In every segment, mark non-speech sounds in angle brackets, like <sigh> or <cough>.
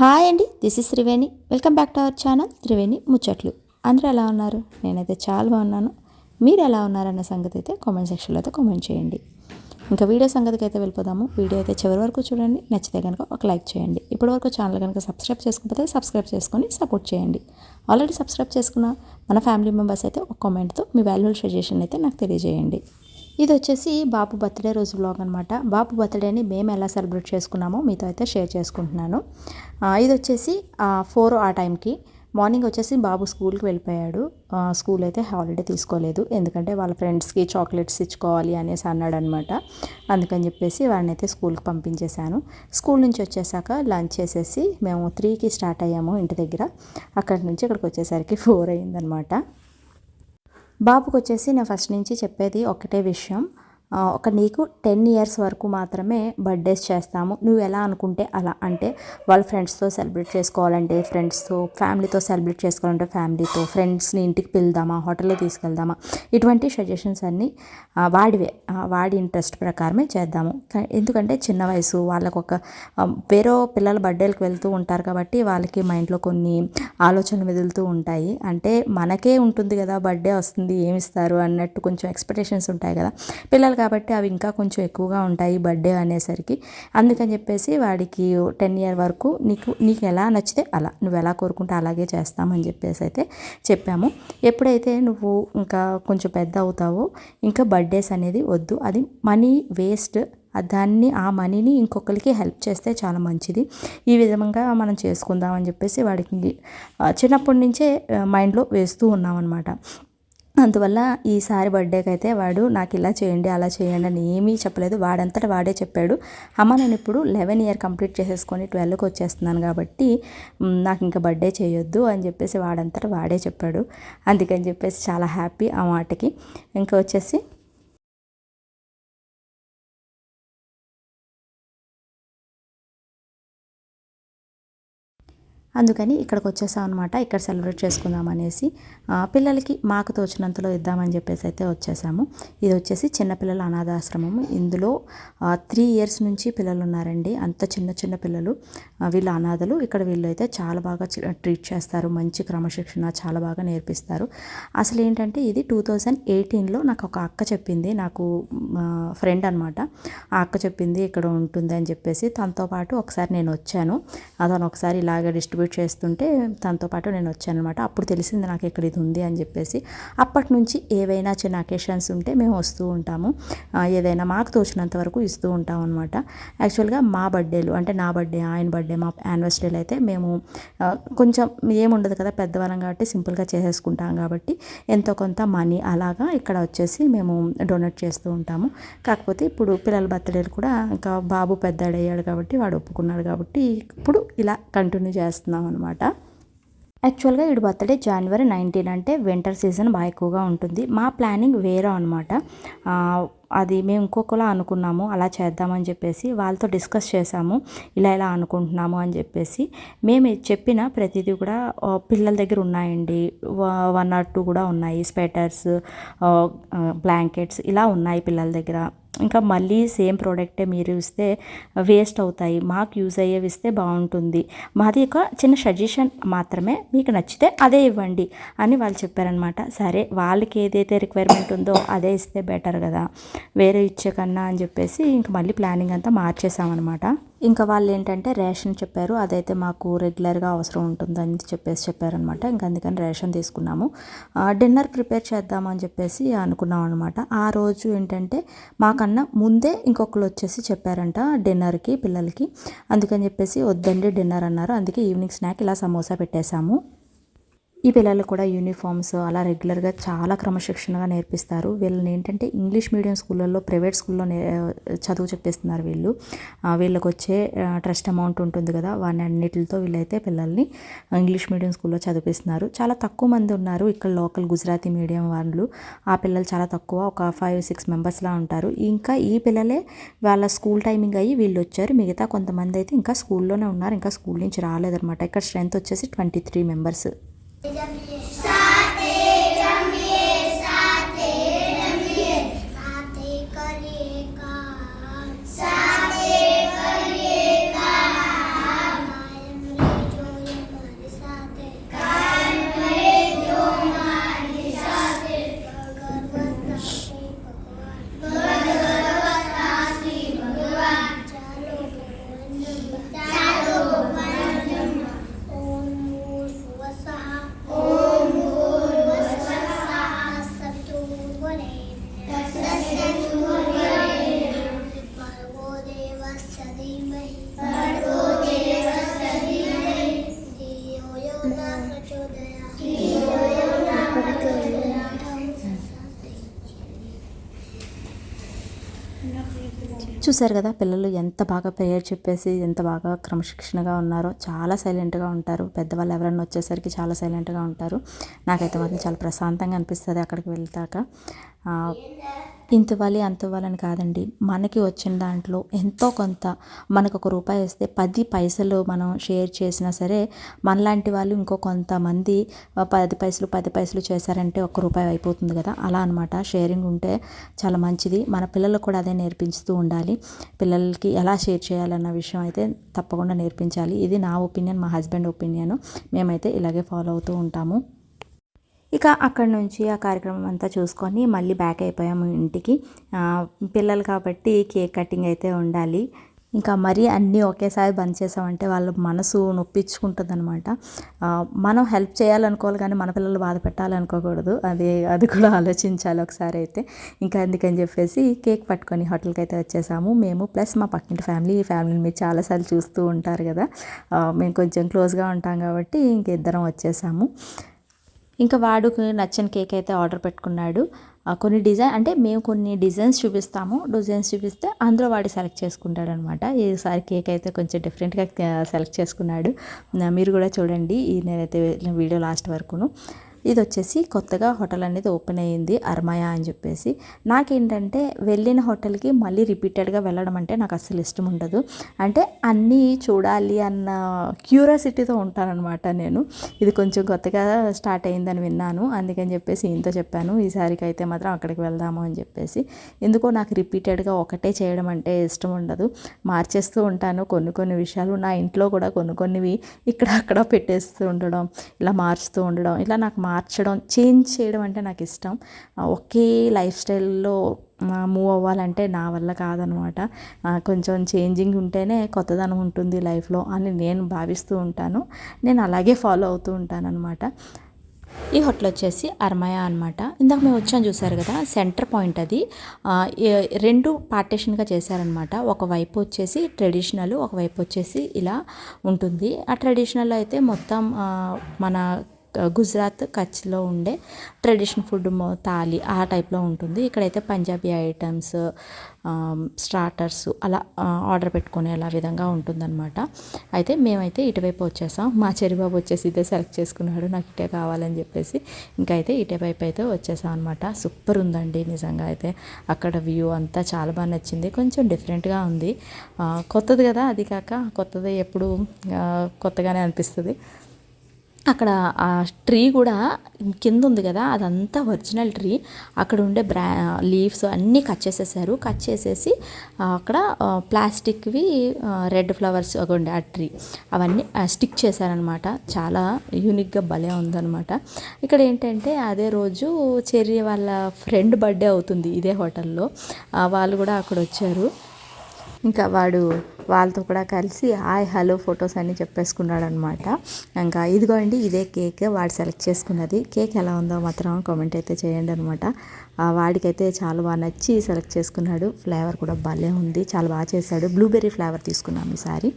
Hi అండి this is Triveni. Welcome back to our channel Triveni ముచ్చట్లు. అందరూ ఎలా ఉన్నారు? నేనైతే చాలా బాగున్నాను. మీరు ఎలా ఉన్నారన్న సంగతి అయితే కామెంట్ సెక్షన్లో అయితే కామెంట్ చేయండి. ఇంకా వీడియో సంగతికి అయితే వెళ్ళిపోదాము. వీడియో అయితే చివరి వరకు చూడండి. నచ్చితే కనుక ఒక లైక్ చేయండి. ఇప్పటి వరకు ఛానల్ కనుక సబ్స్క్రైబ్ చేసుకోకపోతే సబ్స్క్రైబ్ చేసుకొని సపోర్ట్ చేయండి. ఆల్రెడీ సబ్స్క్రైబ్ చేసుకున్న మన ఫ్యామిలీ మెంబర్స్ అయితే ఒక కామెంట్తో మీ వాల్యుబుల్ సజెషన్ అయితే నాకు తెలియజేయండి. ఇది వచ్చేసి బాబు బర్త్డే రోజు బ్లాగ్ అనమాట బాబు బర్త్డేని మేము ఎలా సెలబ్రేట్ చేసుకున్నామో మీతో అయితే షేర్ చేసుకుంటున్నాను. ఇది వచ్చేసి ఫోర్ ఆ టైంకి. మార్నింగ్ వచ్చేసి బాబు స్కూల్కి వెళ్ళిపోయాడు. స్కూల్ అయితే హాలిడే తీసుకోలేదు. ఎందుకంటే వాళ్ళ ఫ్రెండ్స్కి చాక్లెట్స్ ఇచ్చుకోవాలి అనేసి అన్నాడు అనమాట అందుకని చెప్పేసి వాడిని అయితే స్కూల్కి పంపించేశాను. స్కూల్ నుంచి వచ్చేసాక లంచ్ చేసేసి మేము త్రీకి స్టార్ట్ అయ్యాము ఇంటి దగ్గర. అక్కడి నుంచి ఇక్కడికి వచ్చేసరికి <laughs> ఫోర్ అయిందనమాట బాబుకు వచ్చేసి నేను ఫస్ట్ నుంచి చెప్పేది ఒకటే విషయం. ఒక నీకు టెన్ ఇయర్స్ వరకు మాత్రమే బర్త్డేస్ చేస్తాము. నువ్వు ఎలా అనుకుంటే అలా. అంటే వాళ్ళ ఫ్రెండ్స్తో సెలబ్రేట్ చేసుకోవాలంటే ఫ్రెండ్స్తో ఫ్యామిలీతో సెలబ్రేట్ చేసుకోవాలంటే ఫ్యామిలీతో ఫ్రెండ్స్ని ఇంటికి పిలుదామా హోటల్లో తీసుకెళ్దామా? ఇటువంటి సజెషన్స్ అన్నీ వాడివే. వాడి ఇంట్రెస్ట్ ప్రకారమే చేద్దాము. ఎందుకంటే చిన్న వయసు వాళ్ళకు ఒక వేరే పిల్లల బర్త్డేలకు వెళ్తూ ఉంటారు కాబట్టి వాళ్ళకి మైండ్లో కొన్ని ఆలోచనలు మెదులుతూ ఉంటాయి. అంటే మనకే ఉంటుంది కదా బర్త్డే వస్తుంది ఏమిస్తారు అన్నట్టు కొంచెం ఎక్స్పెక్టేషన్స్ ఉంటాయి కదా. పిల్లలకి కాబట్టి అవి ఇంకా కొంచెం ఎక్కువగా ఉంటాయి బర్త్డే అనేసరికి. అందుకని చెప్పేసి వాడికి టెన్ ఇయర్ వరకు నీకు నీకు ఎలా నచ్చితే అలా నువ్వు ఎలా కోరుకుంటే అలాగే చేస్తామని చెప్పేసి అయితే చెప్పాము. ఎప్పుడైతే నువ్వు ఇంకా కొంచెం పెద్ద అవుతావో ఇంకా బర్త్డేస్ అనేది వద్దు. అది మనీ వేస్ట్. దాన్ని ఆ మనీని ఇంకొకరికి హెల్ప్ చేస్తే చాలా మంచిది. ఈ విధంగా మనం చేసుకుందాం అని చెప్పేసి వాడికి చిన్నప్పటి నుంచే మైండ్లో వేస్తూ ఉన్నాం అనమాట అందువల్ల ఈసారి బర్త్డేకి అయితే వాడు నాకు ఇలా చేయండి అలా చేయండి అని ఏమీ చెప్పలేదు. వాడంతట వాడే చెప్పాడు. అమ్మ నేను ఇప్పుడు లెవెన్ ఇయర్ కంప్లీట్ చేసేసుకొని ట్వెల్వ్కి వచ్చేస్తున్నాను కాబట్టి నాకు ఇంకా బర్త్డే చేయొద్దు అని చెప్పేసి వాడంతట వాడే చెప్పాడు. అందుకని చెప్పేసి చాలా హ్యాపీ ఆ మాటకి. ఇంకా వచ్చేసి అందుకని ఇక్కడికి వచ్చేసాం అనమాట ఇక్కడ సెలబ్రేట్ చేసుకుందాం అనేసి పిల్లలకి మాకు తోచినంతలో ఇద్దామని చెప్పేసి అయితే వచ్చేసాము. ఇది వచ్చేసి చిన్నపిల్లల అనాథాశ్రమం ఇందులో త్రీ ఇయర్స్ నుంచి పిల్లలు ఉన్నారండి అంత చిన్న చిన్న పిల్లలు. వీళ్ళ అనాథలు ఇక్కడ వీళ్ళు అయితే చాలా బాగా ట్రీట్ చేస్తారు. మంచి క్రమశిక్షణ చాలా బాగా నేర్పిస్తారు. అసలు ఏంటంటే ఇది టూ థౌజండ్ ఎయిటీన్లో నాకు ఒక అక్క చెప్పింది. నాకు ఫ్రెండ్ అనమాట ఆ అక్క చెప్పింది ఇక్కడ ఉంటుంది అని చెప్పేసి తనతో పాటు ఒకసారి నేను వచ్చాను. అతను ఒకసారి ఇలాగ డిస్ట్రిబ్యూట్ చేస్తుంటే తనతో పాటు నేను వచ్చాను అనమాట అప్పుడు తెలిసింది నాకు ఇక్కడ ఇది ఉంది అని చెప్పేసి. అప్పటి నుంచి ఏవైనా చిన్న అకేషన్స్ ఉంటే మేము వస్తూ ఉంటాము. ఏదైనా మాకు తోచినంత వరకు ఇస్తూ ఉంటాం అనమాట యాక్చువల్గా మా బర్త్డేలు అంటే నా బర్త్డే ఆయన బర్త్డే మా యానివర్సరీలు అయితే మేము కొంచెం ఏముండదు కదా పెద్దవాళ్ళం కాబట్టి సింపుల్గా చేసేసుకుంటాం కాబట్టి ఎంతో కొంత మనీ అలాగా ఇక్కడ వచ్చేసి మేము డొనేట్ చేస్తూ ఉంటాము. కాకపోతే ఇప్పుడు పిల్లల బర్త్డేలు కూడా ఇంకా బాబు పెద్దడయ్యాడు కాబట్టి వాడు ఒప్పుకున్నాడు కాబట్టి ఇప్పుడు ఇలా కంటిన్యూ చేస్తున్నాం అనమాట యాక్చువల్గా వీడి బర్త్డే జనవరి నైన్టీన్ అంటే వింటర్ సీజన్ బాగా ఎక్కువగా ఉంటుంది. మా ప్లానింగ్ వేరే అనమాట అది మేము ఇంకొకలా అనుకున్నాము అలా చేద్దామని చెప్పేసి వాళ్ళతో డిస్కస్ చేసాము ఇలా ఇలా అనుకుంటున్నాము అని చెప్పేసి మేము చెప్పిన ప్రతిదీ కూడా పిల్లల దగ్గర ఉన్నాయండి. వన్ ఆర్ టూ కూడా ఉన్నాయి. స్వెటర్స్ బ్లాంకెట్స్ ఇలా ఉన్నాయి పిల్లల దగ్గర. ఇంకా మళ్ళీ సేమ్ ప్రోడక్టే మీరు ఇస్తే వేస్ట్ అవుతాయి మాకు యూజ్ అయ్యేవి ఇస్తే బాగుంటుంది. మాది ఒక చిన్న సజెషన్ మాత్రమే మీకు నచ్చితే అదే ఇవ్వండి అని వాళ్ళు చెప్పారనమాట సరే వాళ్ళకి ఏదైతే రిక్వైర్మెంట్ ఉందో అదే ఇస్తే బెటర్ కదా వేరే ఇచ్చే కన్నా అని చెప్పేసి ఇంక మళ్ళీ ప్లానింగ్ అంతా మార్చేసామన్నమాట. ఇంకా వాళ్ళు ఏంటంటే రేషన్ చెప్పారు. అదైతే మాకు రెగ్యులర్గా అవసరం ఉంటుందని చెప్పేసి చెప్పారనమాట. ఇంకా అందుకని రేషన్ తీసుకున్నాము. డిన్నర్ ప్రిపేర్ చేద్దామని చెప్పేసి అనుకున్నాం అనమాట. ఆ రోజు ఏంటంటే మాకన్నా ముందే ఇంకొకరు వచ్చేసి చెప్పారంట డిన్నర్కి పిల్లలకి. అందుకని చెప్పేసి వద్దండి డిన్నర్ అన్నారు. అందుకే ఈవినింగ్ స్నాక్ ఇలా సమోసా పెట్టేశాము. ఈ పిల్లలు కూడా యూనిఫామ్స్ అలా రెగ్యులర్గా చాలా క్రమశిక్షణగా నేర్పిస్తారు. వీళ్ళని ఏంటంటే ఇంగ్లీష్ మీడియం స్కూళ్ళల్లో ప్రైవేట్ స్కూల్లో చదువు చెప్పేస్తున్నారు వీళ్ళు. వీళ్ళకి వచ్చే ట్రస్ట్ అమౌంట్ ఉంటుంది కదా వాటి అన్నిటితో వీళ్ళైతే పిల్లల్ని ఇంగ్లీష్ మీడియం స్కూల్లో చదివిస్తున్నారు. చాలా తక్కువ మంది ఉన్నారు ఇక్కడ లోకల్ గుజరాతీ మీడియం వాళ్ళు. ఆ పిల్లలు చాలా తక్కువ ఒక ఫైవ్ సిక్స్ మెంబర్స్లా ఉంటారు. ఇంకా ఈ పిల్లలే వాళ్ళ స్కూల్ టైమింగ్ అయ్యి వీళ్ళు వచ్చారు. మిగతా కొంతమంది అయితే ఇంకా స్కూల్లోనే ఉన్నారు. ఇంకా స్కూల్ నుంచి రాలేదన్నమాట. ఇక్కడ స్ట్రెంత్ వచ్చేసి ట్వంటీ త్రీ మెంబర్స్ Ella చూశారు కదా పిల్లలు ఎంత బాగా ప్రేయర్ చెప్పేసి ఎంత బాగా క్రమశిక్షణగా ఉన్నారో చాలా సైలెంట్గా ఉంటారు. పెద్దవాళ్ళు ఎవరైనా వచ్చేసరికి చాలా సైలెంట్గా ఉంటారు. నాకైతే మాత్రం చాలా ప్రశాంతంగా అనిపిస్తుంది అక్కడికి వెళ్తాక. ఆ, ఇంత కాదండి. మనకి వచ్చిన దాంట్లో ఎంతో కొంత మనకు ఒక రూపాయి వస్తే పది పైసలు మనం షేర్ చేసినా సరే మనలాంటి వాళ్ళు ఇంకో కొంతమంది పది పైసలు పది పైసలు చేశారంటే ఒక్క రూపాయి అయిపోతుంది కదా. అలా అనమాట షేరింగ్ ఉంటే చాలా మంచిది. మన పిల్లలకు కూడా అదే నేర్పిస్తూ ఉండాలి. పిల్లలకి ఎలా షేర్ చేయాలన్న విషయం అయితే తప్పకుండా నేర్పించాలి. ఇది నా ఒపీనియన్ మా హస్బెండ్ ఒపీనియన్. మేమైతే ఇలాగే ఫాలో అవుతూ ఉంటాము. ఇక అక్కడ నుంచి ఆ కార్యక్రమం అంతా చూసుకొని మళ్ళీ బ్యాక్ అయిపోయాము ఇంటికి. పిల్లలు కాబట్టి కేక్ కటింగ్ అయితే ఉండాలి. ఇంకా మరీ అన్నీ ఒకేసారి బంద్ చేసామంటే వాళ్ళ మనసు నొప్పించుకుంటుంది అనమాట మనం హెల్ప్ చేయాలనుకోవాలి కానీ మన పిల్లలు బాధ పెట్టాలనుకోకూడదు. అది అది కూడా ఆలోచించాలి ఒకసారి అయితే. ఇంకా అందుకని చెప్పేసి కేక్ పట్టుకొని హోటల్కి అయితే వచ్చేసాము. మేము ప్లస్ మా పక్కింటి ఫ్యామిలీ ఈ ఫ్యామిలీని మీరు చాలాసార్లు చూస్తూ ఉంటారు కదా. మేము కొంచెం క్లోజ్గా ఉంటాం కాబట్టి ఇంక ఇద్దరం వచ్చేసాము. ఇంకా వాడుకు నచ్చని కేక్ అయితే ఆర్డర్ పెట్టుకున్నాడు. కొన్ని డిజైన్ అంటే మేము కొన్ని డిజైన్స్ చూపిస్తాము. డిజైన్స్ చూపిస్తే అందులో వాడు సెలెక్ట్ చేసుకుంటాడు అనమాట ఈసారి కేక్ అయితే కొంచెం డిఫరెంట్గా సెలెక్ట్ చేసుకున్నాడు. మీరు కూడా చూడండి. ఈ నేనైతే వీడియో లాస్ట్ వరకును. ఇది వచ్చేసి కొత్తగా హోటల్ అనేది ఓపెన్ అయ్యింది అర్మయ అని చెప్పేసి. నాకేంటంటే వెళ్ళిన హోటల్కి మళ్ళీ రిపీటెడ్గా వెళ్ళడం అంటే నాకు అస్సలు ఇష్టం ఉండదు. అంటే అన్నీ చూడాలి అన్న క్యూరియాసిటీతో ఉంటానన్నమాట నేను. ఇది కొంచెం కొత్తగా స్టార్ట్ అయిందని విన్నాను. అందుకని చెప్పేసి ఇంత చెప్పాను ఈసారికి అయితే మాత్రం అక్కడికి వెళ్దాము అని చెప్పేసి. ఎందుకో నాకు రిపీటెడ్గా ఒకటే చేయడం అంటే ఇష్టం ఉండదు. మార్చేస్తూ ఉంటాను కొన్ని కొన్ని విషయాలు నా ఇంట్లో కూడా కొన్ని కొన్నివి ఇక్కడ అక్కడ పెట్టేస్తూ ఉండడం ఇలా మార్చుతూ ఉండడం ఇలా నాకు మార్చడం చేంజ్ చేయడం అంటే నాకు ఇష్టం. ఒకే లైఫ్ స్టైల్లో మూవ్ అవ్వాలంటే నా వల్ల కాదనమాట. కొంచెం చేంజింగ్ ఉంటేనే కొత్తదనం ఉంటుంది లైఫ్లో అని నేను భావిస్తూ ఉంటాను. నేను అలాగే ఫాలో అవుతూ ఉంటాను అనమాట ఈ హోటల్ వచ్చేసి అర్మయ అనమాట ఇందాక మేము వచ్చాం చూసారు కదా సెంటర్ పాయింట్ అది. రెండు పార్టీషన్గా చేశారనమాట. ఒకవైపు వచ్చేసి ట్రెడిషనల్ ఒకవైపు వచ్చేసి ఇలా ఉంటుంది. ఆ ట్రెడిషనల్ అయితే మొత్తం మన గుజరాత్ కచ్లో ఉండే ట్రెడిషనల్ ఫుడ్ తాలి ఆ టైప్లో ఉంటుంది. ఇక్కడైతే పంజాబీ ఐటమ్స్ స్టార్టర్స్ అలా ఆర్డర్ పెట్టుకునే అలా విధంగా ఉంటుందన్నమాట. అయితే మేమైతే ఇటువైపు వచ్చేసాం. మా చెరిబాబు వచ్చేసి ఇదే సెలెక్ట్ చేసుకున్నాడు. నాకు ఇటే కావాలని చెప్పేసి ఇంకా అయితే ఇటువైపు అయితే వచ్చేసాం అనమాట సూపర్ ఉందండి నిజంగా అయితే. అక్కడ వ్యూ అంతా చాలా బాగా నచ్చింది. కొంచెం డిఫరెంట్గా ఉంది. కొత్తది కదా అది కాక కొత్తది ఎప్పుడు కొత్తగానే అనిపిస్తుంది. అక్కడ ఆ ట్రీ కూడా కింద ఉంది కదా అదంతా ఒరిజినల్ ట్రీ. అక్కడ ఉండే బ్రా లీవ్స్ అన్నీ కట్ చేసేసారు. కట్ చేసేసి అక్కడ ప్లాస్టిక్వి రెడ్ ఫ్లవర్స్ అవి ఉండే ఆ ట్రీ. అవన్నీ స్టిక్ చేశారనమాట. చాలా యూనిక్గా భలే ఉందనమాట. ఇక్కడ ఏంటంటే అదే రోజు చెర్రీ వాళ్ళ ఫ్రెండ్ బర్త్డే అవుతుంది ఇదే హోటల్లో. వాళ్ళు కూడా అక్కడ వచ్చారు. ఇంకా వాడు వాళ్ళతో కూడా కలిసి హాయ్ హలో ఫొటోస్ అన్నీ చెప్పేసుకున్నాడు అనమాట ఇంకా ఇదిగోండి ఇదే కేక్ వాడు సెలెక్ట్ చేసుకున్నది. కేక్ ఎలా ఉందో మాత్రం కామెంట్ అయితే చేయండి అనమాట వాడికైతే చాలా బాగా నచ్చి సెలెక్ట్ చేసుకున్నాడు. ఫ్లేవర్ కూడా భలే ఉంది. చాలా బాగా చేశాడు. బ్లూబెర్రీ ఫ్లేవర్ తీసుకున్నాం ఈసారి.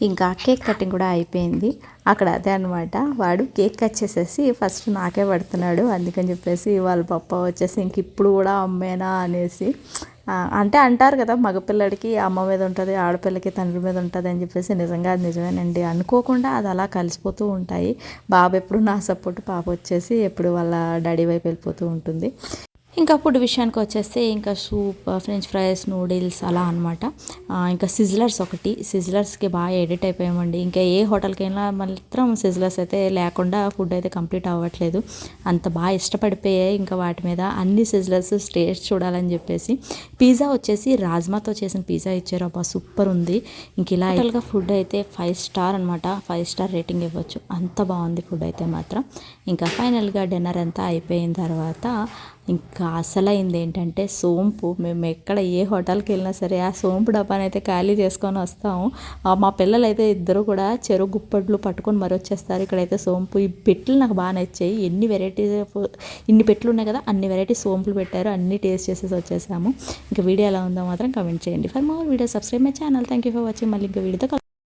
ఇంకా కేక్ కటింగ్ కూడా అయిపోయింది. అక్కడ అదే అనమాట వాడు కేక్ కట్ చేసేసి ఫస్ట్ నాకే పడుతున్నాడు. అందుకని చెప్పేసి వాళ్ళ పప్ప వచ్చేసి ఇంక ఇప్పుడు కూడా అమ్మేనా అనేసి అంటే అంటారు కదా మగపిల్లడికి అమ్మ మీద ఉంటుంది ఆడపిల్లకి తండ్రి మీద ఉంటుంది అని చెప్పేసి నిజంగా అది నిజమేనండి. అనుకోకుండా అది అలా కలిసిపోతూ ఉంటాయి. బాబు ఎప్పుడు నా సపోర్ట్ పాప వచ్చేసి ఎప్పుడు వాళ్ళ డాడీ వైపు వెళ్ళిపోతూ ఉంటుంది. ఇంకా ఫుడ్ విషయానికి వచ్చేస్తే ఇంకా సూప్ ఫ్రెంచ్ ఫ్రైస్ నూడిల్స్ అలా అనమాట ఇంకా సిజ్లర్స్ ఒకటి. సిజ్లర్స్కి బాగా ఎడిట్ అయిపోయామండి. ఇంకా ఏ హోటల్కి అయినా మాత్రం సిజ్లర్స్ అయితే లేకుండా ఫుడ్ అయితే కంప్లీట్ అవ్వట్లేదు. అంత బాగా ఇష్టపడిపోయాయి ఇంకా వాటి మీద. అన్ని సిజ్లర్స్ టేస్ట్ చూడాలని చెప్పేసి. పిజ్జా వచ్చేసి రాజ్మాతో చేసిన పిజ్జా ఇచ్చారు. అబ్బా సూపర్ ఉంది. ఇంక ఇలా టోటల్గా ఫుడ్ అయితే ఫైవ్ స్టార్ అనమాట ఫైవ్ స్టార్ రేటింగ్ ఇవ్వచ్చు. అంత బాగుంది ఫుడ్ అయితే మాత్రం. ఇంకా ఫైనల్గా డిన్నర్ అంతా అయిపోయిన తర్వాత ఇంకా అసలైంది ఏంటంటే సోంపు. మేము ఎక్కడ ఏ హోటల్కి వెళ్ళినా సరే ఆ సోంపు డబ్బాని అయితే ఖాళీ చేసుకొని వస్తాము. మా పిల్లలు అయితే ఇద్దరు కూడా చెరువు గుప్పట్లు పట్టుకొని మరొచ్చేస్తారు ఇక్కడైతే సోంపు. ఈ పెట్లు నాకు బాగా నచ్చాయి. ఎన్ని వెరైటీస్ ఇన్ని పెట్లు ఉన్నాయి కదా అన్ని వెరైటీ సోంపులు పెట్టారు. అన్ని టేస్ట్ చేసేసి వచ్చేసాము. ఇంకా వీడియో ఎలా ఉందో మాత్రం కమెంట్ చేయండి. For more video subscribe my channel. Thank you for watching మళ్ళీ ఇంకా వీడియోతో